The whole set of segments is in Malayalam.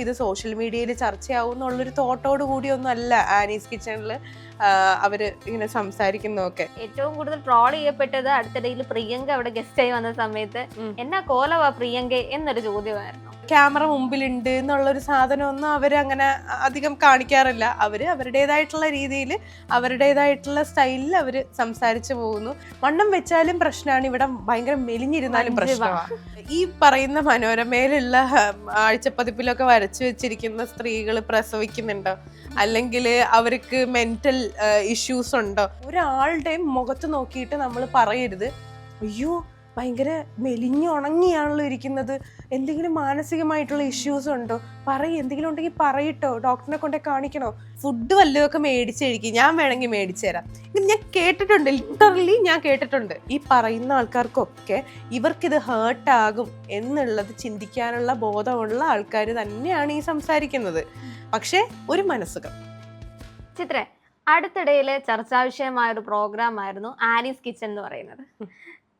ഇത് സോഷ്യൽ മീഡിയയിൽ ചർച്ചയാവും എന്നുള്ളൊരു തോട്ടോട് കൂടിയൊന്നും അല്ല ആനീസ് കിച്ചണിൽ അവർ ഇങ്ങനെ സംസാരിക്കുന്നതൊക്കെ. ഏറ്റവും കൂടുതൽ ട്രോൾ ചെയ്യപ്പെട്ടത് അടുത്തിടയിൽ പ്രിയങ്ക അവിടെ ഗസ്റ്റ് ആയി വന്ന സമയത്ത്. എന്നാ കോലവാ പ്രിയങ്ക എന്നൊരു ചോദ്യമായിരുന്നു. ക്യാമറ മുമ്പിലുണ്ട് എന്നുള്ളൊരു സാധനമൊന്നും അവർ അങ്ങനെ അധികം കാണിക്കാറില്ല. അവർ അവരുടേതായിട്ടുള്ള രീതിയിൽ അവരുടേതായിട്ടുള്ള സ്റ്റൈലിൽ അവർ സംസാരിച്ചു പോകുന്നു. വണ്ണം വെച്ചാലും പ്രശ്നമാണ്. ഇവിടെ ഭയങ്കര മെലിഞ്ഞിരുന്നാലും പ്രശ്നമാണ്. ഈ പറയുന്ന മനോരമയിലുള്ള ആഴ്ചപ്പതിപ്പിലൊക്കെ ആഴ്ചപ്പതിപ്പിലൊക്കെ വരച്ചു വെച്ചിരിക്കുന്ന സ്ത്രീകൾ പ്രസവിക്കുന്നുണ്ടോ? അല്ലെങ്കിൽ അവർക്ക് മെന്റൽ ഇഷ്യൂസ് ഉണ്ടോ? ഒരാളുടെയും മുഖത്ത് നോക്കിയിട്ട് നമ്മൾ പറയരുത്. അയ്യോ ഭയങ്കര മെലിഞ്ഞു ഉണങ്ങിയാണല്ലോ ഇരിക്കുന്നത്. എന്തെങ്കിലും മാനസികമായിട്ടുള്ള ഇഷ്യൂസ് ഉണ്ടോ? പറയും എന്തെങ്കിലും ഉണ്ടെങ്കിൽ പറയിട്ടോ. ഡോക്ടറിനെ കൊണ്ടേ കാണിക്കണോ? ഫുഡ് വല്ലതൊക്കെ മേടിച്ചഴിക്കും ഞാൻ വേണമെങ്കിൽ മേടിച്ചു തരാം ഞാൻ കേട്ടിട്ടുണ്ട്. ലിറ്ററലി ഞാൻ കേട്ടിട്ടുണ്ട്. ഈ പറയുന്ന ആൾക്കാർക്കൊക്കെ ഇവർക്കിത് ഹേർട്ടാകും എന്നുള്ളത് ചിന്തിക്കാനുള്ള ബോധമുള്ള ആൾക്കാർ തന്നെയാണ് ഈ സംസാരിക്കുന്നത്. പക്ഷേ ഒരു മനസ്സുകൾ ചിത്ര അടുത്തിടയിൽ ചർച്ചാവിഷയമായ ഒരു പ്രോഗ്രാം ആയിരുന്നു ആനീസ് കിച്ചൺ എന്ന് പറയുന്നത്.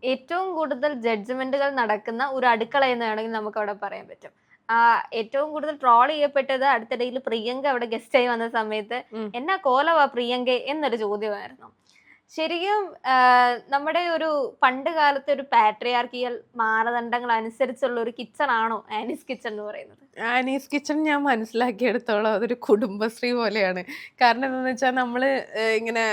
ഏറ്റവും കൂടുതൽ ജഡ്ജ്മെന്റുകൾ നടക്കുന്ന ഒരു അടുക്കള എന്ന് വേണമെങ്കിൽ നമുക്ക് അവിടെ പറയാൻ പറ്റും. ആ ഏറ്റവും കൂടുതൽ ട്രോൾ ചെയ്യപ്പെട്ടത് അടുത്തിടയിൽ പ്രിയങ്ക അവിടെ ഗസ്റ്റായി വന്ന സമയത്ത്. എന്നാ കോലവാ പ്രിയങ്ക? എന്നൊരു ചോദ്യമായിരുന്നു. ശരിക്കും നമ്മുടെ ഒരു പണ്ട് കാലത്തെ ഒരു പാട്രിയാർക്കിയൽ മാനദണ്ഡങ്ങൾ അനുസരിച്ചുള്ള ഒരു കിച്ചൺ ആണോ ആനീസ് കിച്ചൺ എന്ന് പറയുന്നത്? ആനീസ് കിച്ചൺ ഞാൻ മനസ്സിലാക്കിയെടുത്തോളം അതൊരു കുടുംബശ്രീ പോലെയാണ്. കാരണം എന്താണെന്ന് വെച്ചാൽ നമ്മൾ ഇങ്ങനെ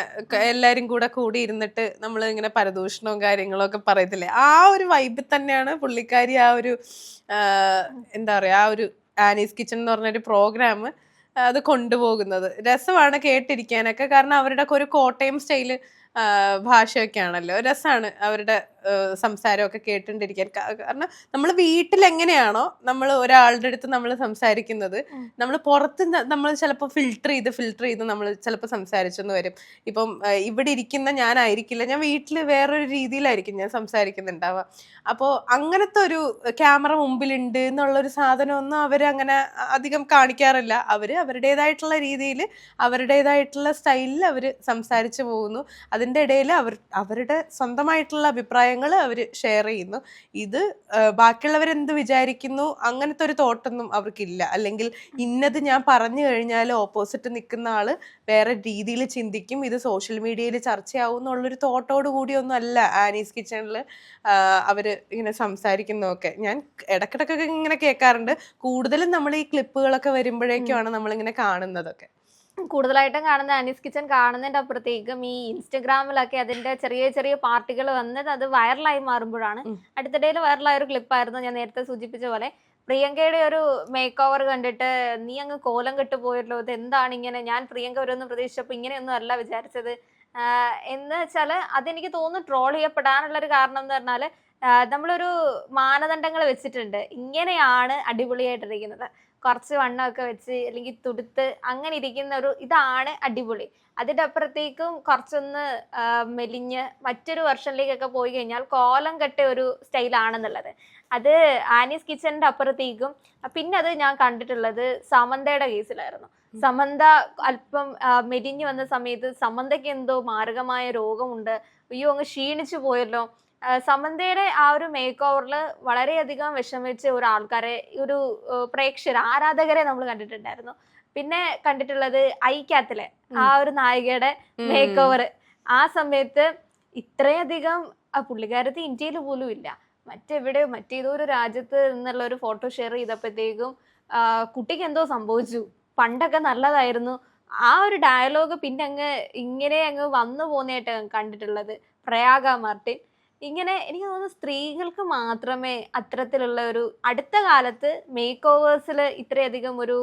എല്ലാവരും കൂടെ കൂടി ഇരുന്നിട്ട് നമ്മൾ ഇങ്ങനെ പരദൂഷണവും കാര്യങ്ങളും ഒക്കെ പറയത്തില്ലേ? ആ ഒരു വൈബിൽ തന്നെയാണ് പുള്ളിക്കാരി ആ ഒരു എന്താ പറയുക ആ ഒരു ആനീസ് കിച്ചൺ എന്ന് പറഞ്ഞൊരു പ്രോഗ്രാം അത് കൊണ്ടുപോകുന്നത്. രസമാണ് കേട്ടിരിക്കാനൊക്കെ. കാരണം അവരുടെ ഒരു കോട്ടയം സ്റ്റൈൽ ഭാഷയൊക്കെ ആണല്ലോ രസമാണ് അവരുടെ സംസാരമൊക്കെ കേട്ടുകൊണ്ടിരിക്കാൻ. കാരണം നമ്മൾ വീട്ടിൽ എങ്ങനെയാണോ നമ്മൾ ഒരാളുടെ അടുത്ത് നമ്മൾ സംസാരിക്കുന്നത് നമ്മൾ പുറത്ത് നമ്മൾ ചിലപ്പോൾ ഫിൽട്ടർ ചെയ്ത് ഫിൽട്ടർ ചെയ്ത് നമ്മൾ ചിലപ്പോൾ സംസാരിച്ചെന്ന് വരും. ഇപ്പം ഇവിടെ ഇരിക്കുന്ന ഞാനായിരിക്കില്ല ഞാൻ വീട്ടിൽ വേറൊരു രീതിയിലായിരിക്കും ഞാൻ സംസാരിക്കുന്നുണ്ടാവുക. അപ്പോൾ അങ്ങനത്തെ ഒരു ക്യാമറ മുമ്പിലുണ്ട് എന്നുള്ളൊരു സാധനമൊന്നും അവർ അങ്ങനെ അധികം കാണിക്കാറില്ല. അവർ അവരുടേതായിട്ടുള്ള രീതിയിൽ അവരുടേതായിട്ടുള്ള സ്റ്റൈലിൽ അവർ സംസാരിച്ചു പോകുന്നു. അതിന്റെ ഇടയിൽ അവർ അവരുടെ സ്വന്തമായിട്ടുള്ള അഭിപ്രായങ്ങൾ അവർ ഷെയർ ചെയ്യുന്നു. ഇത് ബാക്കിയുള്ളവർ ബാക്കിയുള്ളവരെന്ത് വിചാരിക്കുന്നു? അങ്ങനത്തെ ഒരു തോട്ടൊന്നും അവർക്കില്ല. അല്ലെങ്കിൽ ഇന്നത് ഞാൻ പറഞ്ഞു കഴിഞ്ഞാൽ ഓപ്പോസിറ്റ് നിൽക്കുന്ന ആൾ വേറെ രീതിയിൽ ചിന്തിക്കും. ഇത് സോഷ്യൽ മീഡിയയിൽ ചർച്ചയാവും എന്നുള്ളൊരു തോട്ടോട് കൂടിയൊന്നും അല്ല ആനീസ് കിച്ചണിൽ അവർ ഇങ്ങനെ സംസാരിക്കുന്നതൊക്കെ. ഞാൻ ഇടക്കിടക്കൊക്കെ ഇങ്ങനെ കേൾക്കാറുണ്ട്. കൂടുതലും നമ്മൾ ഈ ക്ലിപ്പുകളൊക്കെ വരുമ്പോഴേക്കുമാണ് നമ്മളിങ്ങനെ കാണുന്നതൊക്കെ. കൂടുതലായിട്ടും കാണുന്ന അനീസ് കിച്ചൺ കാണുന്നതിന്റെ അപ്പുറത്തേക്കും ഈ ഇൻസ്റ്റഗ്രാമിലൊക്കെ അതിന്റെ ചെറിയ ചെറിയ പാർട്ടികൾ വന്നത് അത് വൈറലായി മാറുമ്പോഴാണ്. അടുത്തിടയിൽ വൈറലായ ഒരു ക്ലിപ്പായിരുന്നു ഞാൻ നേരത്തെ സൂചിപ്പിച്ച പോലെ. പ്രിയങ്കയുടെ ഒരു മേക്ക് ഓവർ കണ്ടിട്ട് നീ അങ്ങ് കോലം കെട്ട് പോയല്ലോ ഇത് എന്താണ് ഇങ്ങനെ? ഞാൻ പ്രിയങ്ക വരുമെന്ന് പ്രതീക്ഷിച്ചപ്പോൾ ഇങ്ങനെയൊന്നും അല്ല വിചാരിച്ചത്. എന്ന് വെച്ചാൽ അതെനിക്ക് തോന്നുന്നു ട്രോൾ ചെയ്യപ്പെടാനുള്ള ഒരു കാരണം എന്ന് പറഞ്ഞാൽ നമ്മളൊരു മാനദണ്ഡങ്ങൾ വെച്ചിട്ടുണ്ട്. ഇങ്ങനെയാണ് അടിപൊളിയായിട്ടിരിക്കുന്നത്. കുറച്ച് വണ്ണമൊക്കെ വെച്ച് അല്ലെങ്കിൽ തുടുത്ത് അങ്ങനെ ഇരിക്കുന്ന ഒരു ഇതാണ് അടിപൊളി. അതിന്റെ അപ്പുറത്തേക്കും കുറച്ചൊന്ന് മെലിഞ്ഞ് മറ്റൊരു വെർഷനിലേക്കൊക്കെ പോയി കഴിഞ്ഞാൽ കോലം കെട്ട ഒരു സ്റ്റൈലാണെന്നുള്ളത്. അത് ആനീസ് കിച്ചണിന്റെ അപ്പുറത്തേക്കും പിന്നെ അത് ഞാൻ കണ്ടിട്ടുള്ളത് സമന്തയുടെ കേസിലായിരുന്നു. സമന്ത അല്പം മെലിഞ്ഞ് വന്ന സമയത്ത് സമന്തയ്ക്ക് എന്തോ മാരകമായ രോഗമുണ്ട്. അയ്യോ അങ്ങ് ക്ഷീണിച്ചു പോയല്ലോ. സമന്തയുടെ ആ ഒരു മേക്ക് ഓവറിൽ വളരെയധികം വിഷമിച്ച ഒരു ആൾക്കാരെ ഒരു പ്രേക്ഷകർ ആരാധകരെ നമ്മൾ കണ്ടിട്ടുണ്ടായിരുന്നു. പിന്നെ കണ്ടിട്ടുള്ളത് ഐക്യാത്തിലെ ആ ഒരു നായികയുടെ മേക്ക് ഓവർ ആ സമയത്ത് ഇത്രയധികം പുള്ളിക്കാരത്തി ഇന്ത്യയിൽ പോലും ഇല്ല. മറ്റെവിടെയോ മറ്റേതോ ഒരു രാജ്യത്ത് നിന്നുള്ള ഒരു ഫോട്ടോ ഷെയർ ചെയ്തപ്പോഴത്തേക്കും കുട്ടിക്ക് എന്തോ സംഭവിച്ചു. പണ്ടൊക്കെ നല്ലതായിരുന്നു. ആ ഒരു ഡയലോഗ് പിന്നെ അങ്ങ് ഇങ്ങനെ അങ്ങ് വന്നു പോകുന്നതായിട്ട് കണ്ടിട്ടുള്ളത്. പ്രയാഗ മാർട്ടിൻ. ഇങ്ങനെ എനിക്ക് തോന്നുന്നു സ്ത്രീകൾക്ക് മാത്രമേ അത്തരത്തിലുള്ള ഒരു അടുത്ത കാലത്ത് മേക്ക് ഓവേഴ്സിൽ ഇത്രയധികം ഒരു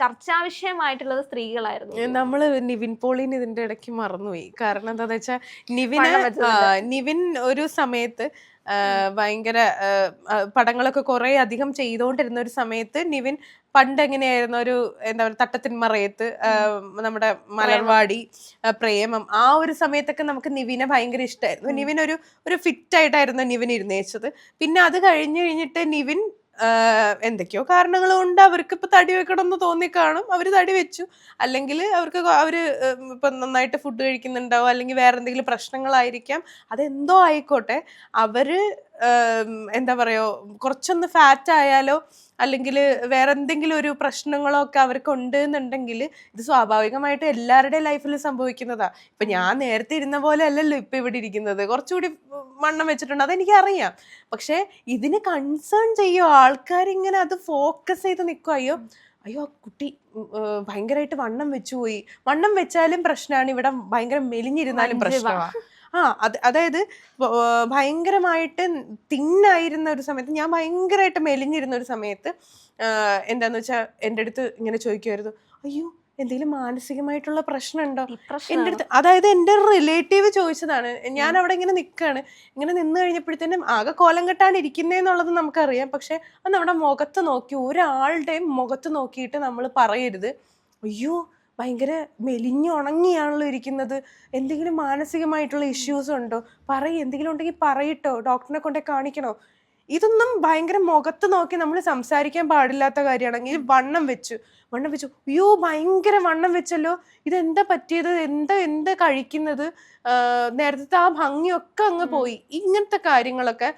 ചർച്ചാവിഷയമായിട്ടുള്ളത് ചർച്ചാ വിഷയമായിട്ടുള്ളത് സ്ത്രീകളായിരുന്നു. നമ്മൾ നിവിൻ പോളിൻ ഇതിന്റെ ഇടയ്ക്ക് മറന്നുപോയി. കാരണം എന്താണെന്ന് വെച്ചാൽ നിവിന് നിവിൻ ഒരു സമയത്ത് ഭയങ്കര പടങ്ങളൊക്കെ കുറെ അധികം ചെയ്തുകൊണ്ടിരുന്ന ഒരു സമയത്ത് നിവിൻ പണ്ട് എങ്ങനെയായിരുന്നു ഒരു എന്താ പറയുക തട്ടത്തിന്മറയത്ത് നമ്മുടെ മലർവാടി പ്രേമം ആ ഒരു സമയത്തൊക്കെ നമുക്ക് നിവിനെ ഭയങ്കര ഇഷ്ടമായിരുന്നു നിവിൻ ഒരു ഒരു ഫിറ്റ് ആയിട്ടായിരുന്നു നിവിൻ ഇരുന്നേച്ചത്. പിന്നെ അത് കഴിഞ്ഞു കഴിഞ്ഞിട്ട് നിവിൻ എന്തൊക്കെയോ കാരണങ്ങൾ കൊണ്ട് അവർക്ക് ഇപ്പൊ തടി വെക്കണം എന്ന് തോന്നി കാണും. അവർ തടി വെച്ചു. അല്ലെങ്കിൽ അവർക്ക് അവർ ഇപ്പൊ നന്നായിട്ട് ഫുഡ് കഴിക്കുന്നുണ്ടാവും. അല്ലെങ്കിൽ വേറെ എന്തെങ്കിലും പ്രശ്നങ്ങളായിരിക്കാം. അതെന്തോ ആയിക്കോട്ടെ. അവർ എന്താ പറയുക കുറച്ചൊന്ന് ഫാറ്റ് ആയാലോ അല്ലെങ്കിൽ വേറെ എന്തെങ്കിലും ഒരു പ്രശ്നങ്ങളോ ഒക്കെ അവർക്ക് ഉണ്ട് എന്നുണ്ടെങ്കിൽ ഇത് സ്വാഭാവികമായിട്ട് എല്ലാവരുടെ ലൈഫിൽ സംഭവിക്കുന്നതാ. ഇപ്പൊ ഞാൻ നേരത്തെ ഇരുന്ന പോലെ അല്ലല്ലോ ഇപ്പൊ ഇവിടെ ഇരിക്കുന്നത്. കുറച്ചുകൂടി മണ്ണം വെച്ചിട്ടുണ്ട് അതെനിക്ക് അറിയാം പക്ഷെ ഇതിന് കൺസേൺ ചെയ്യോ ആൾക്കാർ ഇങ്ങനെ അത് ഫോക്കസ് ചെയ്ത് നിൽക്കും അയ്യോ അയ്യോ ആ കുട്ടി ഭയങ്കരമായിട്ട് വണ്ണം വെച്ചു പോയി വണ്ണം വെച്ചാലും പ്രശ്നമാണ് ഇവിടെ ഭയങ്കര മെലിഞ്ഞിരുന്നാലും പ്രശ്നമാണ് ആ അത് അതായത് ഭയങ്കരമായിട്ട് തിന്നായിരുന്ന ഒരു സമയത്ത് ഞാൻ ഭയങ്കരമായിട്ട് മെലിഞ്ഞിരുന്ന ഒരു സമയത്ത് എന്താന്ന് വെച്ചാൽ എന്റെ അടുത്ത് ഇങ്ങനെ ചോദിക്കുമായിരുന്നു അയ്യോ എന്തെങ്കിലും മാനസികമായിട്ടുള്ള പ്രശ്നമുണ്ടോ? എന്റെ അടുത്ത് അതായത് എന്റെ റിലേറ്റീവ് ചോദിച്ചതാണ് ഞാൻ അവിടെ ഇങ്ങനെ നിൽക്കുകയാണ് ഇങ്ങനെ നിന്ന് കഴിഞ്ഞപ്പോഴത്തേനും ആകെ കോലം കെട്ടാണ് ഇരിക്കുന്നതെന്നുള്ളത് നമുക്കറിയാം പക്ഷെ അത് നമ്മുടെ മുഖത്ത് നോക്കി ഒരാളുടെയും മുഖത്ത് നോക്കിയിട്ട് നമ്മൾ പറയരുത് അയ്യോ ഭയങ്കര മെലിഞ്ഞുണങ്ങിയാണല്ലോ ഇരിക്കുന്നത്. എന്തെങ്കിലും മാനസികമായിട്ടുള്ള ഇഷ്യൂസ് ഉണ്ടോ? പറയും. എന്തെങ്കിലും ഉണ്ടെങ്കിൽ പറയിട്ടോ. ഡോക്ടറിനെ കൊണ്ടേ കാണിക്കണോ? ഇതൊന്നും ഭയങ്കര മുഖത്ത് നോക്കി നമ്മൾ സംസാരിക്കാൻ പാടില്ലാത്ത കാര്യമാണെങ്കിൽ വണ്ണം വെച്ചു. വണ്ണം വെച്ചു. അയ്യോ ഭയങ്കര വണ്ണം വെച്ചല്ലോ. ഇതെന്താ പറ്റിയത്? എന്താ എന്താ കഴിക്കുന്നത്? നേരത്തെ ആ ഭംഗിയൊക്കെ അങ്ങ് പോയി. ഇങ്ങനത്തെ കാര്യങ്ങളൊക്കെ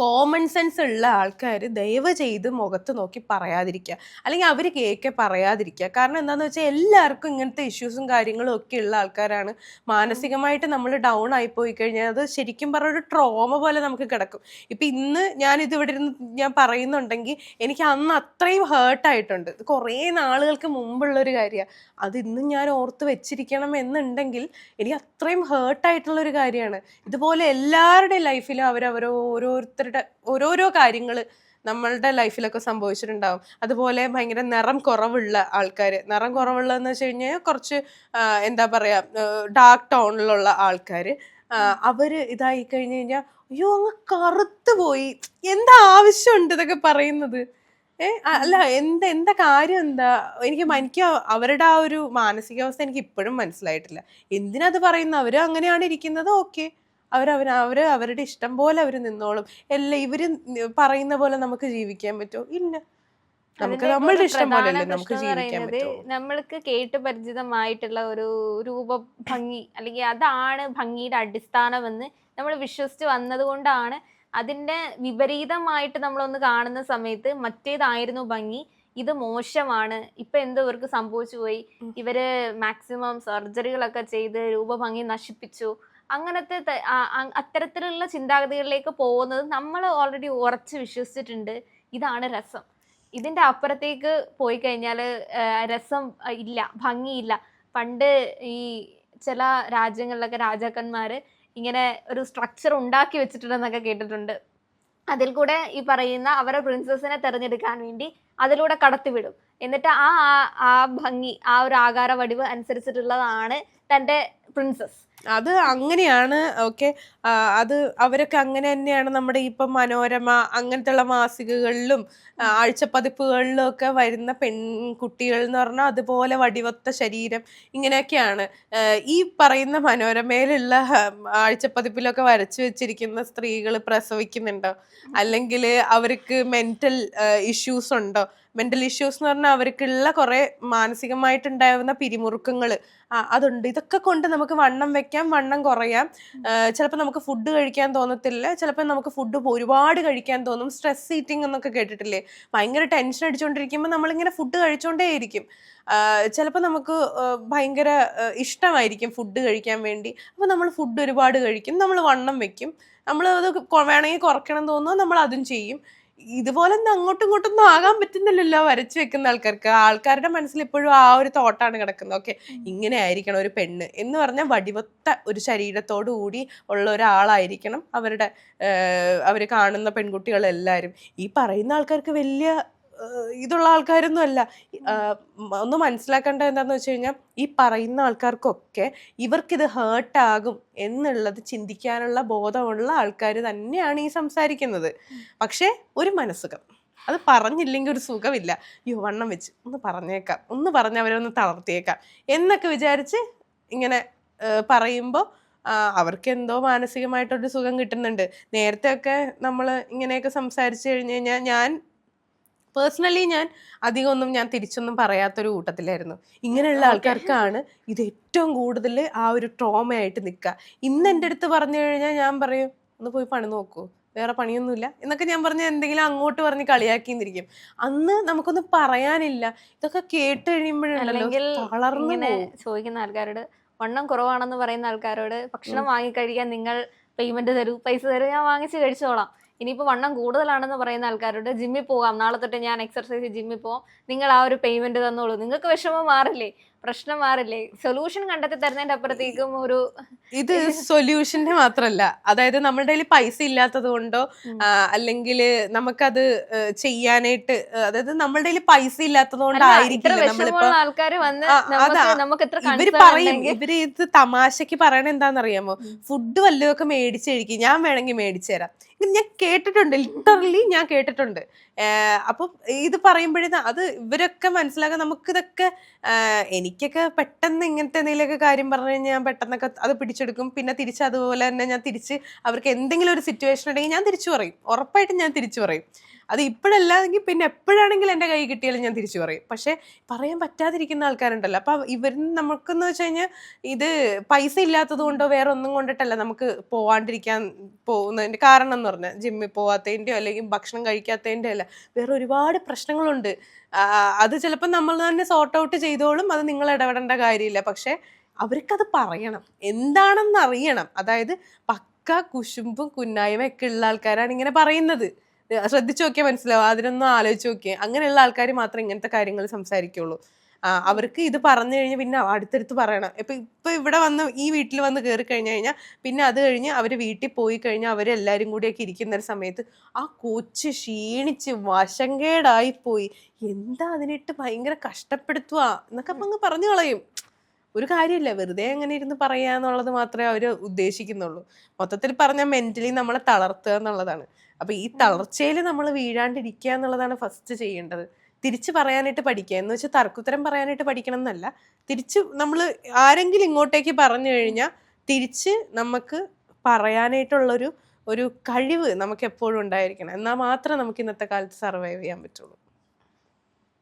കോമൺ സെൻസ് ഉള്ള ആൾക്കാർ ദയവ് ചെയ്ത് മുഖത്ത് നോക്കി പറയാതിരിക്കുക. അല്ലെങ്കിൽ അവർ കേക്കെ പറയാതിരിക്കുക. കാരണം എന്താണെന്ന് വെച്ചാൽ എല്ലാവർക്കും ഇങ്ങനത്തെ ഇഷ്യൂസും കാര്യങ്ങളും ഒക്കെ ഉള്ള ആൾക്കാരാണ്. മാനസികമായിട്ട് നമ്മൾ ഡൗൺ ആയി പോയി കഴിഞ്ഞാൽ അത് ശരിക്കും പറഞ്ഞ ഒരു ട്രോമ പോലെ നമുക്ക് കിടക്കും. ഇപ്പം ഇന്ന് ഞാൻ ഇവിടെ ഇരുന്ന് ഞാൻ പറയുന്നുണ്ടെങ്കിൽ എനിക്ക് അന്ന് അത്രയും ഹേർട്ടായിട്ടുണ്ട് ഇത് കുറേ നാളുകൾക്ക് മുമ്പുള്ളൊരു കാര്യമാണ് അത് ഇന്നും ഞാൻ ഓർത്ത് വെച്ചിരിക്കണം എന്നുണ്ടെങ്കിൽ എനിക്ക് അത്രയും ഹേർട്ടായിട്ടുള്ളൊരു കാര്യമാണ് ഇതുപോലെ എല്ലാവരുടെയും ലൈഫിലും അവരവരോ ഓരോരുത്തരുടെ ഓരോരോ കാര്യങ്ങൾ നമ്മളുടെ ലൈഫിലൊക്കെ സംഭവിച്ചിട്ടുണ്ടാവും. അതുപോലെ ഭയങ്കര നിറം കുറവുള്ള ആൾക്കാർ നിറം കുറവുള്ളതെന്ന് വെച്ച് കഴിഞ്ഞാൽ കുറച്ച് എന്താ പറയുക ഡാർക്ക് ടോണിലുള്ള ആൾക്കാർ അവർ ഇതായി കഴിഞ്ഞ് കഴിഞ്ഞാൽ അയ്യോ അങ്ങ് കറുത്തു പോയി. എന്താ ആവശ്യമുണ്ട് ഇതൊക്കെ പറയുന്നത്? ഏ അല്ല എന്താ എന്താ കാര്യം എന്താ? എനിക്ക് എനിക്ക് അവരുടെ ആ ഒരു മാനസികാവസ്ഥ എനിക്ക് ഇപ്പോഴും മനസ്സിലായിട്ടില്ല. എന്തിനത് പറയുന്നത്? അവർ അങ്ങനെയാണ് ഇരിക്കുന്നത്? ഓക്കെ. അവരവർ അവർ അവരുടെ ഇഷ്ടം പോലെ അവർ നിന്നോളും. എല്ലാം ഇവർ പറയുന്ന പോലെ നമുക്ക് ജീവിക്കാൻ പറ്റുമോ ഇല്ല. നമുക്ക് നമ്മളുടെ ഇഷ്ടം പോലെ പോലെയല്ലേ നമുക്ക് ജീവിക്കാൻ നമ്മൾക്ക് കേട്ട് പരിചിതമായിട്ടുള്ള ഒരു രൂപ ഭംഗി അല്ലെങ്കിൽ അതാണ് ഭംഗിയുടെ അടിസ്ഥാനമെന്ന് നമ്മൾ വിശ്വസിച്ച് വന്നതുകൊണ്ടാണ് അതിന്റെ വിപരീതമായിട്ട് നമ്മളൊന്ന് കാണുന്ന സമയത്ത് മറ്റേതായിരുന്നു ഭംഗി ഇത് മോശമാണ് ഇപ്പൊ എന്തോ ഇവർക്ക് സംഭവിച്ചു പോയി. ഇവർ മാക്സിമം സർജറികളൊക്കെ ചെയ്ത് രൂപഭംഗി നശിപ്പിച്ചു. അങ്ങനത്തെ അത്തരത്തിലുള്ള ചിന്താഗതികളിലേക്ക് പോകുന്നത് നമ്മൾ ഓൾറെഡി ഉറച്ച് വിശ്വസിച്ചിട്ടുണ്ട്. ഇതാണ് രസം. ഇതിന്റെ അപ്പുറത്തേക്ക് പോയി കഴിഞ്ഞാൽ രസം ഇല്ല ഭംഗിയില്ല. പണ്ട് ഈ ചില രാജ്യങ്ങളിലൊക്കെ രാജാക്കന്മാർ ഇങ്ങനെ ഒരു സ്ട്രക്ചർ ഉണ്ടാക്കി വെച്ചിട്ടുണ്ടെന്നൊക്കെ കേട്ടിട്ടുണ്ട്. അതിൽ കൂടെ ഈ പറയുന്ന അവരുടെ പ്രിൻസസിനെ തിരഞ്ഞെടുക്കാൻ വേണ്ടി അതിലൂടെ കടത്തിവിടും. എന്നിട്ട് ആ ആ- ഭംഗി ആ ഒരു ആകാര വടിവ് അനുസരിച്ചിട്ടുള്ളതാണ് തന്റെ പ്രിൻസസ് അത് അങ്ങനെയാണ് ഓക്കെ അത് അവരൊക്കെ അങ്ങനെ തന്നെയാണ് നമ്മുടെ ഇപ്പം മനോരമ അങ്ങനത്തെ മാസികകളിലും ആഴ്ച ആഴ്ചപ്പതിപ്പുകളിലും ഒക്കെ വരുന്ന പെൺകുട്ടികൾ എന്ന് പറഞ്ഞാൽ അതുപോലെ വടിവത്ത ശരീരം ഇങ്ങനെയൊക്കെയാണ്. ഈ പറയുന്ന മനോരമയിലുള്ള ആഴ്ച ആഴ്ചപ്പതിപ്പിലൊക്കെ വരച്ചു വെച്ചിരിക്കുന്ന സ്ത്രീകൾ പ്രസവിക്കുന്നുണ്ടോ? അല്ലെങ്കിൽ അവർക്ക് മെന്റൽ ഇഷ്യൂസ് ഉണ്ടോ? മെന്റൽ ഇഷ്യൂസ് എന്ന് പറഞ്ഞാൽ അവർക്കുള്ള കുറെ മാനസികമായിട്ടുണ്ടാവുന്ന പിരിമുറുക്കങ്ങൾ അതുണ്ട്. ഇതൊക്കെ കൊണ്ട് നമുക്ക് വണ്ണം വെക്കാം വണ്ണം കുറയാം. ചിലപ്പോൾ നമുക്ക് ഫുഡ് കഴിക്കാൻ തോന്നത്തില്ല. ചിലപ്പോൾ നമുക്ക് ഫുഡ് ഒരുപാട് കഴിക്കാൻ തോന്നും. സ്ട്രെസ് ഈറ്റിംഗ് എന്നൊക്കെ കേട്ടിട്ടില്ലേ? ഭയങ്കര ടെൻഷൻ അടിച്ചുകൊണ്ടിരിക്കുമ്പോൾ നമ്മളിങ്ങനെ ഫുഡ് കഴിച്ചുകൊണ്ടേയിരിക്കും ചിലപ്പോൾ നമുക്ക് ഭയങ്കര ഇഷ്ടമായിരിക്കും ഫുഡ് കഴിക്കാൻ വേണ്ടി. അപ്പോൾ നമ്മൾ ഫുഡ് ഒരുപാട് കഴിക്കും. നമ്മൾ വണ്ണം വെക്കും. നമ്മൾ അത് വേണമെങ്കിൽ കുറയ്ക്കണം തോന്നുന്നു. നമ്മൾ അതും ചെയ്യും. ഇതുപോലെ ഒന്നും അങ്ങോട്ടും ഇങ്ങോട്ടും ഒന്നും ആകാൻ പറ്റുന്നില്ലല്ലോ വരച്ചു വെക്കുന്ന ആൾക്കാർക്ക്. ആൾക്കാരുടെ മനസ്സിൽ ഇപ്പോഴും ആ ഒരു തോട്ടാണ് കിടക്കുന്നത്. ഓക്കെ ഇങ്ങനെ ആയിരിക്കണം ഒരു പെണ്ണ് എന്ന് പറഞ്ഞാൽ വടിവത്ത ഒരു ശരീരത്തോടു കൂടി ഉള്ള ഒരാളായിരിക്കണം അവരുടെ അവർ കാണുന്ന പെൺകുട്ടികളെല്ലാവരും. ഈ പറയുന്ന ആൾക്കാർക്ക് വലിയ ഇതുള്ള ആൾക്കാരൊന്നും അല്ല. ഒന്ന് മനസ്സിലാക്കേണ്ടത് എന്താണെന്ന് വെച്ച് കഴിഞ്ഞാൽ ഈ പറയുന്ന ആൾക്കാർക്കൊക്കെ ഇവർക്കിത് ഹേർട്ടാകും എന്നുള്ളത് ചിന്തിക്കാനുള്ള ബോധമുള്ള ആൾക്കാർ തന്നെയാണ് ഈ സംസാരിക്കുന്നത്. പക്ഷേ ഒരു മനസ്സുഖം. അത് പറഞ്ഞില്ലെങ്കിൽ ഒരു സുഖമില്ല. അയ്യോ വണ്ണം വെച്ച്. ഒന്ന് പറഞ്ഞേക്കാം. ഒന്ന് പറഞ്ഞ് അവരെ ഒന്ന് തളർത്തിയേക്കാം. എന്നൊക്കെ വിചാരിച്ച് ഇങ്ങനെ പറയുമ്പോൾ അവർക്ക് എന്തോ മാനസികമായിട്ടൊരു സുഖം കിട്ടുന്നുണ്ട്. നേരത്തെ ഒക്കെ നമ്മൾ ഇങ്ങനെയൊക്കെ സംസാരിച്ചു കഴിഞ്ഞു കഴിഞ്ഞാൽ ഞാൻ പേഴ്സണലി ഞാൻ അധികം ഒന്നും ഞാൻ തിരിച്ചൊന്നും പറയാത്തൊരു കൂട്ടത്തിലായിരുന്നു. ഇങ്ങനെയുള്ള ആൾക്കാർക്കാണ് ഇത് ഏറ്റവും കൂടുതൽ ആ ഒരു ട്രോമയായിട്ട് നിൽക്കുക. ഇന്ന് എന്റെ അടുത്ത് പറഞ്ഞു കഴിഞ്ഞാൽ ഞാൻ പറയും ഒന്ന് പോയി പണി നോക്കൂ. വേറെ പണിയൊന്നുമില്ല. എന്നൊക്കെ ഞാൻ പറഞ്ഞ എന്തെങ്കിലും അങ്ങോട്ട് പറഞ്ഞ് കളിയാക്കിന്നിരിക്കും അന്ന് നമുക്കൊന്നും പറയാനില്ല. ഇതൊക്കെ കേട്ട് കഴിയുമ്പോഴുണ്ടല്ലോ ചോദിക്കുന്ന ആൾക്കാരോട് വണ്ണം കുറവാണെന്ന് പറയുന്ന ആൾക്കാരോട് ഭക്ഷണം വാങ്ങി കഴിക്കാൻ നിങ്ങൾ പേയ്മെന്റ് തരൂ പൈസ തരൂ ഞാൻ വാങ്ങിച്ച് കഴിച്ചോളാം. ഇനിയിപ്പോ വണ്ണം കൂടുതലാണെന്ന് പറയുന്ന ആൾക്കാരോട് ജിമ്മിൽ പോകാം. നാളെ തൊട്ട് ഞാൻ എക്സർസൈസ് ജിമ്മിൽ പോകാം നിങ്ങൾ ആ ഒരു പേയ്മെന്റ് തന്നോളൂ. നിങ്ങൾക്ക് വിഷമം മാറില്ലേ? പ്രശ്നം മാറില്ലേ? സൊല്യൂഷൻ കണ്ടെത്തി തരുന്നതിന്റെ അപ്പുറത്തേക്കും ഒരു ഇത് സൊല്യൂഷന്റെ മാത്രല്ല. അതായത് നമ്മുടെ കയ്യിൽ പൈസ ഇല്ലാത്തത് കൊണ്ടോ അല്ലെങ്കിൽ നമുക്കത് ചെയ്യാനായിട്ട് അതായത് നമ്മുടെ കയ്യിൽ പൈസ ഇല്ലാത്തത് കൊണ്ടായിരിക്കും ഇത്ര കൊണ്ടായിരിക്കില്ല നമ്മളിപ്പോ ആൾക്കാർ വന്ന് നമുക്ക് ഇവർ പറയും ഇവർ ഇത് തമാശക്ക് പറയണ എന്താണെന്നറിയാമോ. ഫുഡ് വല്ലതൊക്കെ മേടിച്ച് കഴിക്കും. ഞാൻ വേണമെങ്കിൽ മേടിച്ചു തരാം. ഞാൻ കേട്ടിട്ടുണ്ട്. ലിറ്ററലി ഞാൻ കേട്ടിട്ടുണ്ട്. അപ്പം ഇത് പറയുമ്പോഴേ അത് ഇവരൊക്കെ മനസ്സിലാക്കാൻ നമുക്കിതൊക്കെ എനിക്കൊക്കെ പെട്ടെന്ന് ഇങ്ങനത്തെ എന്തെങ്കിലുമൊക്കെ കാര്യം പറഞ്ഞു കഴിഞ്ഞാൽ ഞാൻ പെട്ടെന്നൊക്കെ അത് പിടിച്ചെടുക്കും. പിന്നെ തിരിച്ച് അതുപോലെ തന്നെ ഞാൻ തിരിച്ച് അവർക്ക് എന്തെങ്കിലും ഒരു സിറ്റുവേഷൻ ഉണ്ടെങ്കിൽ ഞാൻ തിരിച്ചു പറയും. ഉറപ്പായിട്ടും ഞാൻ തിരിച്ചു പറയും. അത് ഇപ്പോഴല്ലാതെങ്കിൽ പിന്നെ എപ്പോഴാണെങ്കിലും എന്റെ കൈ കിട്ടിയാലും ഞാൻ തിരിച്ചു പറയും. പക്ഷേ പറയാൻ പറ്റാതിരിക്കുന്ന ആൾക്കാരുണ്ടല്ലോ. അപ്പം ഇവർ നമുക്കെന്ന് വെച്ച് കഴിഞ്ഞാൽ ഇത് പൈസ ഇല്ലാത്തത് കൊണ്ടോ വേറെ ഒന്നും കൊണ്ടിട്ടല്ല നമുക്ക് പോവാണ്ടിരിക്കാൻ പോകുന്നതിന്റെ കാരണം എന്ന് പറഞ്ഞാൽ ജിമ്മിൽ പോവാത്തതിന്റെയോ അല്ലെങ്കിൽ ഭക്ഷണം കഴിക്കാത്തതിന്റെയോ അല്ല. വേറെ ഒരുപാട് പ്രശ്നങ്ങളുണ്ട്. അത് ചിലപ്പോൾ നമ്മൾ തന്നെ സോർട്ട് ഔട്ട് ചെയ്തോളും. അത് നിങ്ങൾ ഇടപെടേണ്ട കാര്യമില്ല. പക്ഷേ അവർക്കത് പറയണം. എന്താണെന്ന് അറിയണം. അതായത് പക്ക കുശുമ്പും കുന്നായ്മ ഒക്കെ ഉള്ള ആൾക്കാരാണ് ഇങ്ങനെ പറയുന്നത്. ശ്രദ്ധിച്ചു നോക്കിയാൽ മനസ്സിലാവും. അതിനൊന്നും ആലോചിച്ച് നോക്കിയാൽ അങ്ങനെയുള്ള ആൾക്കാർ മാത്രമേ ഇങ്ങനത്തെ കാര്യങ്ങൾ സംസാരിക്കുള്ളൂ. അവർക്ക് ഇത് പറഞ്ഞു കഴിഞ്ഞ് പിന്നെ അടുത്തടുത്ത് പറയണം. ഇപ്പൊ ഇപ്പൊ ഇവിടെ വന്ന് ഈ വീട്ടിൽ വന്ന് കയറി കഴിഞ്ഞു കഴിഞ്ഞാൽ പിന്നെ അത് കഴിഞ്ഞ് അവർ വീട്ടിൽ പോയി കഴിഞ്ഞാൽ അവരെല്ലാവരും കൂടിയൊക്കെ ഇരിക്കുന്ന ഒരു സമയത്ത് ആ കൊച്ച് ക്ഷീണിച്ച് വശങ്കേടായി പോയി എന്താ അതിനിട്ട് ഭയങ്കര കഷ്ടപ്പെടുത്തുക എന്നൊക്കെ അപ്പം അങ്ങ് പറഞ്ഞു കളയും. ഒരു കാര്യമില്ല വെറുതെ എങ്ങനെ ഇരുന്ന് പറയുക എന്നുള്ളത് മാത്രമേ അവർ ഉദ്ദേശിക്കുന്നുള്ളൂ. മൊത്തത്തിൽ പറഞ്ഞാൽ മെന്റലി നമ്മളെ തളർത്തുക എന്നുള്ളതാണ്. അപ്പൊ ഈ തളർച്ചയിൽ നമ്മൾ വീഴാണ്ടിരിക്കുക എന്നുള്ളതാണ് ഫസ്റ്റ് ചെയ്യേണ്ടത്. തിരിച്ചു പറയാനായിട്ട് പഠിക്കുക. എന്ന് വെച്ചാൽ തർക്കുത്തരം പറയാനായിട്ട് പഠിക്കണം എന്നല്ല. തിരിച്ച് നമ്മൾ ആരെങ്കിലും ഇങ്ങോട്ടേക്ക് പറഞ്ഞു കഴിഞ്ഞാൽ തിരിച്ച് നമുക്ക് പറയാനായിട്ടുള്ളൊരു ഒരു കഴിവ് നമുക്ക് എപ്പോഴും ഉണ്ടായിരിക്കണം. എന്നാൽ മാത്രമേ നമുക്ക് ഇന്നത്തെ കാലത്ത് സർവൈവ് ചെയ്യാൻ പറ്റുള്ളൂ.